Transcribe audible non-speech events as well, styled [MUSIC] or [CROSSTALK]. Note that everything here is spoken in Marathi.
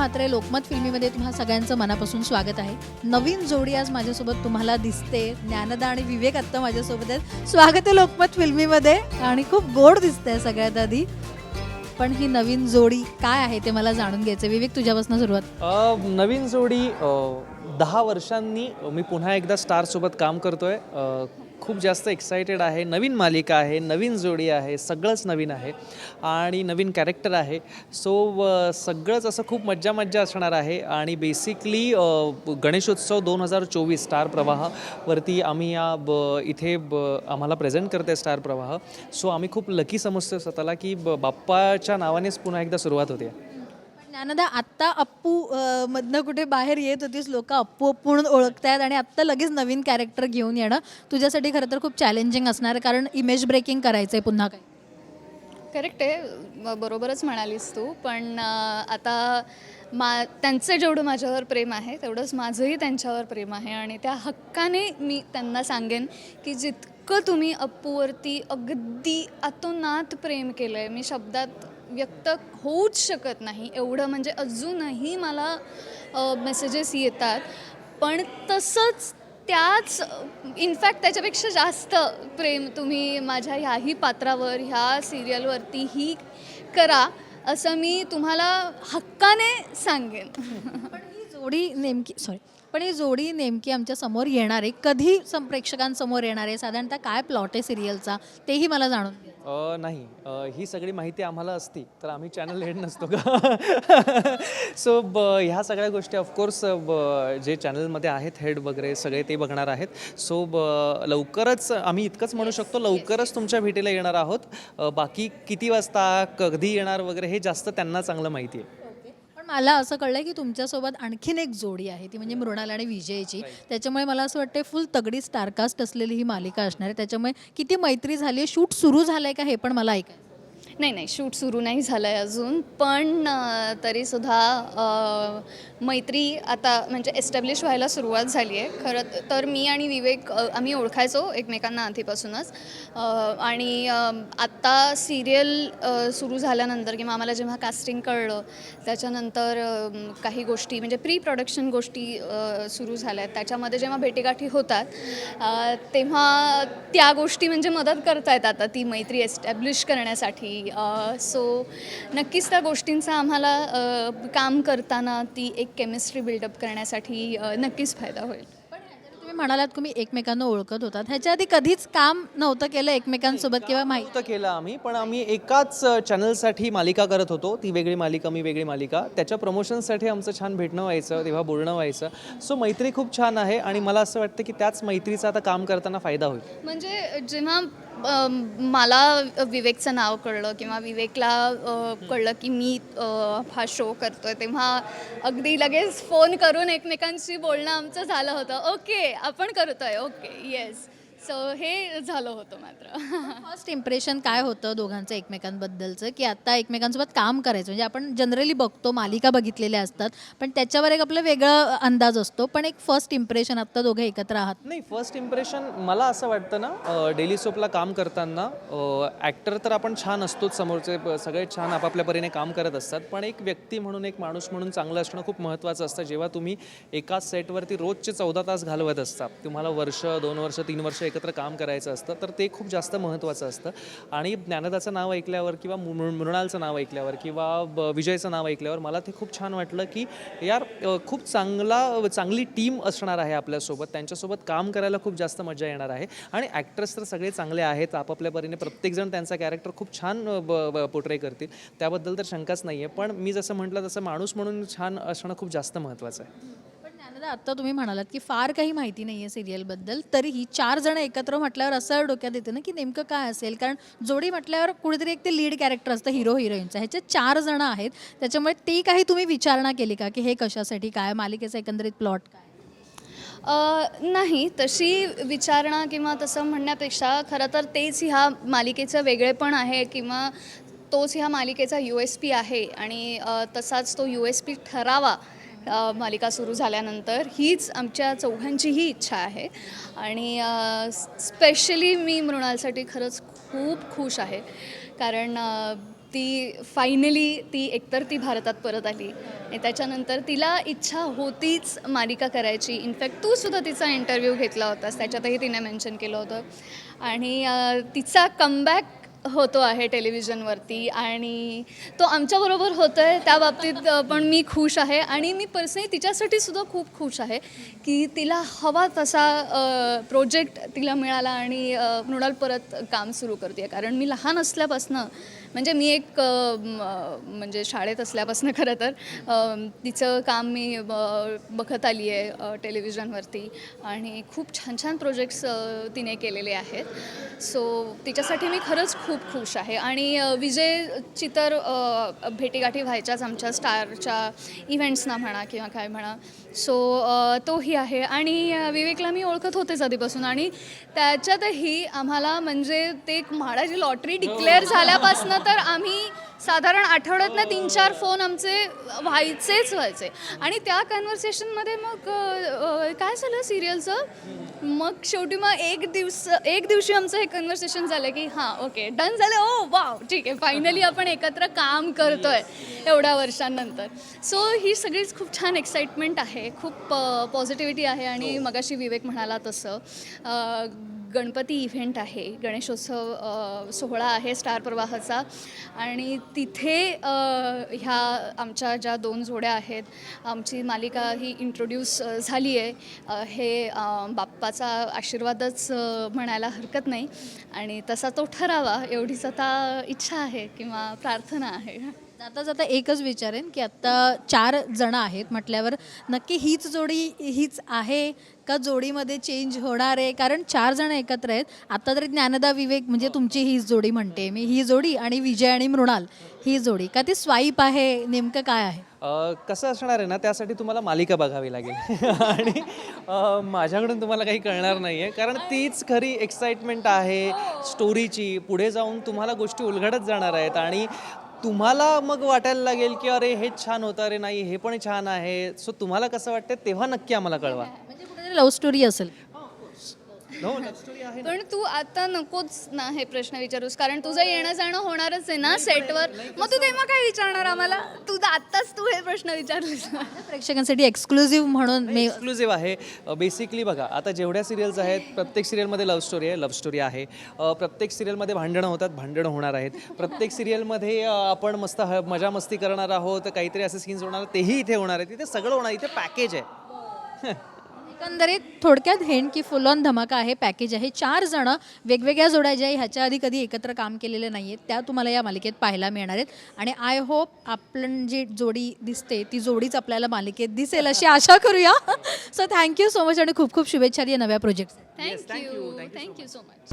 म्हात्रे लोकमत फिल्मीमध्ये तुम्हा सगळ्यांचं मनापासून स्वागत आहे. नवीन जोडी आज माझ्यासोबत तुम्हाला दिसते. ज्ञानदा आणि विवेक आत्ता माझ्यासोबत आहेत. स्वागत आहे लोकमत फिल्मीमध्ये. आणि खूप गोड दिसतंय सगळ्यात आधी. पण ही नवीन जोडी काय आहे ते मला जाणून घ्यायचं विवेक तुझ्यापासून सुरुवात. नवीन जोडी दहा वर्षांनी मी पुन्हा एकदा स्टारसोबत काम करतोय. खूप जास्त एक्सायटेड आहे. नवीन मालिका आहे नवीन जोडी आहे सगळंच नवीन आहे आणि नवीन कॅरेक्टर आहे. सो सगळंच असं खूप मज्जा मज्जा असणार आहे आणि बेसिकली गणेशोत्सव दोन हजार चोवीस स्टार प्रवाहावरती आम्ही या ब इथे ब आम्हाला प्रेझेंट करते स्टार प्रवाह. सो आम्ही खूप लकी समजतो स्वतःला की ब बाप्पाच्या नावानेच पुन्हा एकदा सुरुवात होते. ज्ञानदा आत्ता अप्पू मधनं कुठे बाहेर येत होतीस लोक अप्पू अप्पू म्हणून ओळखतायत आणि आत्ता लगेच नवीन कॅरेक्टर घेऊन येणं तुझ्यासाठी खरं तर खूप चॅलेंजिंग असणार आहे कारण इमेज ब्रेकिंग करायचं आहे पुन्हा काय करेक्ट आहे. ब- बरोबरच म्हणालीस तू पण आता मा त्यांचं जेवढं माझ्यावर प्रेम आहे तेवढंच माझंही त्यांच्यावर प्रेम आहे आणि त्या हक्काने मी त्यांना सांगेन की जितकं तुम्ही अप्पूवरती अगदी अतोनात प्रेम केलं आहे मी शब्दात व्यक्त होऊच शकत नाही. एवढं म्हणजे अजूनही मला मेसेजेस येतात. पण तसंच त्याच इनफॅक्ट त्याच्यापेक्षा जास्त प्रेम तुम्ही माझ्या ह्याही पात्रावर ह्या सिरियलवरतीही करा असं मी तुम्हाला हक्काने सांगेन. [LAUGHS] जोडी नेमकी सॉरी पण ही जोडी नेमकी आमच्यासमोर येणार आहे. कधी सम प्रेक्षकांसमोर येणार आहे? साधारणतः काय प्लॉट आहे सिरियलचा तेही मला जाणून घ्या अ, नाही. अ, ही सगळी माहिती आम्हाला असती तर आम्ही चॅनल हेड नसतो का? [LAUGHS] सो ब ह्या सगळ्या गोष्टी ऑफकोर्स ब जे चॅनलमध्ये आहेत हेड वगैरे सगळे ते बघणार आहेत. सो ब लवकरच आम्ही इतकंच म्हणू शकतो लवकरच तुमच्या भेटीला येणार आहोत. अ, बाकी किती वाजता कधी येणार वगैरे हे जास्त त्यांना चांगलं माहिती आहे. मला असं कळलंय की तुमच्यासोबत आणखीन एक जोडी आहे. ती म्हणजे मृणाल आणि विजयची. त्याच्यामुळे मला असं वाटतं फुल तगडी स्टारकास्ट असलेली ही मालिका असणार आहे. त्याच्यामुळे किती मैत्री झाली आहे? शूट सुरू झालंय का हे पण मला ऐकायचं नाही नाही शूट सुरू नाही झालं आहे अजून. पण तरीसुद्धा मैत्री आता म्हणजे एस्टॅब्लिश व्हायला सुरुवात झाली आहे. खरं तर मी आणि विवेक आम्ही ओळखायचो एकमेकांना आधीपासूनच. आणि आत्ता सिरियल सुरू झाल्यानंतर किंवा आम्हाला जेव्हा कास्टिंग कळलं त्याच्यानंतर काही गोष्टी म्हणजे प्री प्रोडक्शन गोष्टी सुरू झाल्या आहेत. त्याच्यामध्ये जेव्हा भेटीगाठी होतात तेव्हा त्या गोष्टी म्हणजे मदत करतायत आता ती मैत्री एस्टॅब्लिश करण्यासाठी. सो नक्कीच त्या गोष्टींचा आम्हाला काम करताना ती एक केमिस्ट्री बिल्डअप करण्यासाठी नक्कीच फायदा होईल. तुम्ही म्हणालात तुम्ही एकमेकांना ओळखत होतात. ह्याच्या आधी कधीच काम नव्हतं केलं एकमेकांसोबत किंवा माहिती केलं आम्ही पण आम्ही एकाच चॅनलसाठी मालिका करत होतो. ती वेगळी मालिका मी वेगळी मालिका. त्याच्या प्रमोशनसाठी आमचं छान भेटणं व्हायचं तेव्हा बोलणं व्हायचं. सो मैत्री खूप छान आहे आणि मला असं वाटतं की त्याच मैत्रीचा आता काम करताना फायदा होईल. म्हणजे जेव्हा मला विवेकचं नाव कळलं किंवा विवेकला कळलं की मी हा शो करतो आहे तेव्हा अगदी लगेच फोन करून एकमेकांशी बोलणं आमचं झालं होतं. ओके आपण करतो आहे ओके येस सो हे झालं होतं मात्र. [LAUGHS] फर्स्ट इम्प्रेशन काय होतं दोघांचं एकमेकांबद्दलचं? की आता एकमेकांसोबत काम करायचं. म्हणजे आपण जनरली बघतो मालिका बघितलेल्या असतात पण त्याच्यावर एक आपलं वेगळं अंदाज असतो. पण एक फर्स्ट इम्प्रेशन आता दोघं एकत्र आहात. नाही फर्स्ट इम्प्रेशन मला असं वाटतं ना डेली सोपला काम करताना ॲक्टर तर आपण छान असतोच समोरचे सगळे छान आपापल्या परीने काम करत असतात. पण एक व्यक्ती म्हणून एक माणूस म्हणून चांगलं असणं खूप महत्त्वाचं असतं. जेव्हा तुम्ही एकाच सेटवरती रोजचे चौदा तास घालवत असता तुम्हाला वर्ष दोन वर्ष तीन वर्ष एकत्र काम करायचं असतं तर ते खूप जास्त महत्त्वाचं असतं. आणि ज्ञानदाचं नाव ऐकल्यावर किंवा मृणालचं नाव ऐकल्यावर किंवा ब- विजयचं नाव ऐकल्यावर मला ते खूप छान वाटलं की यार खूप चांगला चांगली टीम असणार आहे आपल्यासोबत. त्यांच्यासोबत काम करायला खूप जास्त मजा येणार आहे. आणि ॲक्टर्स तर सगळे चांगले आहेत. आपापल्या परीने प्रत्येकजण त्यांचा कॅरेक्टर खूप छान पोर्ट्रे करतील. त्याबद्दल तर शंकाच नाही आहे पण मी जसं म्हटलं तसं माणूस म्हणून छान असणं खूप जास्त महत्त्वाचं आहे. ज्ञानदा आत्ता तुम्ही म्हणालात की फार काही माहिती नाही आहे सिरियलबद्दल तरीही चार जण एकत्र म्हटल्यावर असं डोक्यात येतं ना की नेमकं काय असेल? कारण जोडी म्हटल्यावर कुठेतरी एक ते लीड कॅरेक्टर असतं हिरो हिरोईनचं. ह्याच्यात चार जण आहेत. त्याच्यामुळे ती काही तुम्ही विचारणा केली का की हे कशासाठी काय मालिकेचा एकंदरीत प्लॉट काय? नाही. तशी विचारणा किंवा तसं म्हणण्यापेक्षा खरं तर तेच ह्या मालिकेचं वेगळेपण आहे किंवा तोच ह्या मालिकेचा यू एस पी आहे. आणि तसाच तो यू एस पी ठरावा. मालिका सुरू झाल्यानंतर हीच आमच्या चौघांचीही इच्छा आहे. आणि स्पेशली मी मृणालसाठी खरंच खूप खुश आहे. कारण ती फायनली ती एकतर ती भारतात परत आली आणि त्याच्यानंतर तिला इच्छा होतीच मालिका करायची. इनफॅक्ट तू सुद्धा तिचा इंटरव्ह्यू घेतला होतास त्याच्यातही तिने मेन्शन केलं होतं. आणि तिचा कमबॅक होतो आहे टेलिव्हिजनवरती आणि तो आमच्याबरोबर होतो आहे त्या बाबतीत पण मी खुश आहे आणि मी पर्सनली तिच्यासाठी सुद्धा खूप खुश आहे की तिला हवा तसा प्रोजेक्ट तिला मिळाला आणि मृणाल परत काम सुरू करते कारण मी लहान असल्यापासनं म्हणजे मी एक म्हणजे शाळेत असल्यापासून खरं तर तिचं काम मी ब- बघत आली आहे टेलिव्हिजनवरती आणि खूप छान छान प्रोजेक्ट्स तिने केलेले आहेत. सो तिच्यासाठी मी खरंच खूप खूप खुश आहे. आणि विजयची तर भेटीगाठी व्हायच्याच आमच्या स्टारच्या इव्हेंट्सना म्हणा किंवा काय म्हणा. सो तोही आहे. आणि विवेकला मी ओळखत होतेच आधीपासून. आणि त्याच्यातही आम्हाला म्हणजे ते म्हाडाची लॉटरी डिक्लेअर झाल्यापासनं तर आम्ही साधारण आठवड्यातनं तीन चार फोन आमचे व्हायचेच व्हायचे. आणि त्या कन्व्हर्सेशनमध्ये मग काय झालं सिरियलचं? मग शेवटी मग एक दिवस एक दिवशी आमचं हे कन्व्हर्सेशन झालं की हां ओके डन झालं. ओ वाव ठीक आहे फायनली आपण एकत्र काम करतोय एवढ्या वर्षांनंतर. सो ही सगळीच खूप छान एक्साइटमेंट आहे खूप पॉझिटिव्हिटी आहे आणि मगाशी विवेक म्हणाला तसं. गणपती इव्हेंट आहे. गणेशोत्सव सोहळा आहे स्टार प्रवाहाचा. आणि तिथे ह्या आमच्या ज्या दोन जोड्या आहेत आमची मालिका ही इंट्रोड्यूस झाली आहे. हे बाप्पाचा आशीर्वादच म्हणायला हरकत नाही. आणि तसा तो ठरावा एवढीच आता इच्छा आहे किंवा प्रार्थना आहे. जाता जाता एकच विचारेन की आत्ता चार जण आहेत म्हटल्यावर नक्की हीच जोडी हीच आहे का जोडीमध्ये चेंज होणार आहे? कारण चार जण एकत्र आहेत. आता तरी ज्ञानदा विवेक म्हणजे तुमची हीच जोडी म्हणते. मी ही जोडी आणि विजय आणि मृणाल ही जोडी. का ती स्वाईप आहे? नेमकं काय आहे? अ, कसं असणार आहे ना त्यासाठी तुम्हाला मालिका बघावी लागेल. [LAUGHS] आणि अ, माझ्याकडून तुम्हाला काही कळणार नाही आहे कारण तीच खरी एक्साइटमेंट आहे. स्टोरीची पुढे जाऊन तुम्हाला गोष्टी उलगडत जाणार आहेत. आणि तुम्हाला मग वाटायला लागेल की अरे हे छान होतं अरे नाही हे पण छान आहे. सो तुम्हाला कसं वाटतं तेव्हा नक्की आम्हाला कळवा. म्हणजे कुठेतरी लव्ह स्टोरी असेल. हो आहे. पण तू आता नकोच ना हे प्रश्न विचारूस कारण तुझं येणं जाणं होणारच आहे ना सेटवर. मग तू तेव्हा काय विचारणार आम्हाला? तू आत्ताच तू हे प्रश्न विचारलीस प्रेक्षकांसाठी एक्सक्लुझिव्ह म्हणून मी एक्सक्लुझिव्ह आहे. बेसिकली बघा आता जेवढ्या सिरियल्स आहेत प्रत्येक सिरियलमध्ये लव्ह स्टोरी आहे लव्ह स्टोरी आहे. अ, प्रत्येक सिरियलमध्ये भांडणं होतात भांडणं होणार आहेत. प्रत्येक सिरियलमध्ये आपण मस्त ह मजा मस्ती करणार आहोत काहीतरी असे सीन्स होणार तेही इथे होणार आहेत. इथे सगळं होणार इथे पॅकेज आहे. एकंदरीत थोडक्यात हेण की फुल ऑन धमाका आहे पॅकेज आहे. चार जण वेगवेगळ्या जोड्या ज्या ह्याच्या आधी कधी एकत्र काम केलेले नाही आहेत त्या तुम्हाला या मालिकेत पाहायला मिळणार आहेत. आणि आय होप आपण जी जोडी दिसते ती जोडीच आपल्याला मालिकेत दिसेल अशी आशा करूया. सो थँक्यू सो मच आणि खूप खूप शुभेच्छा या नव्या project thank you thank you so much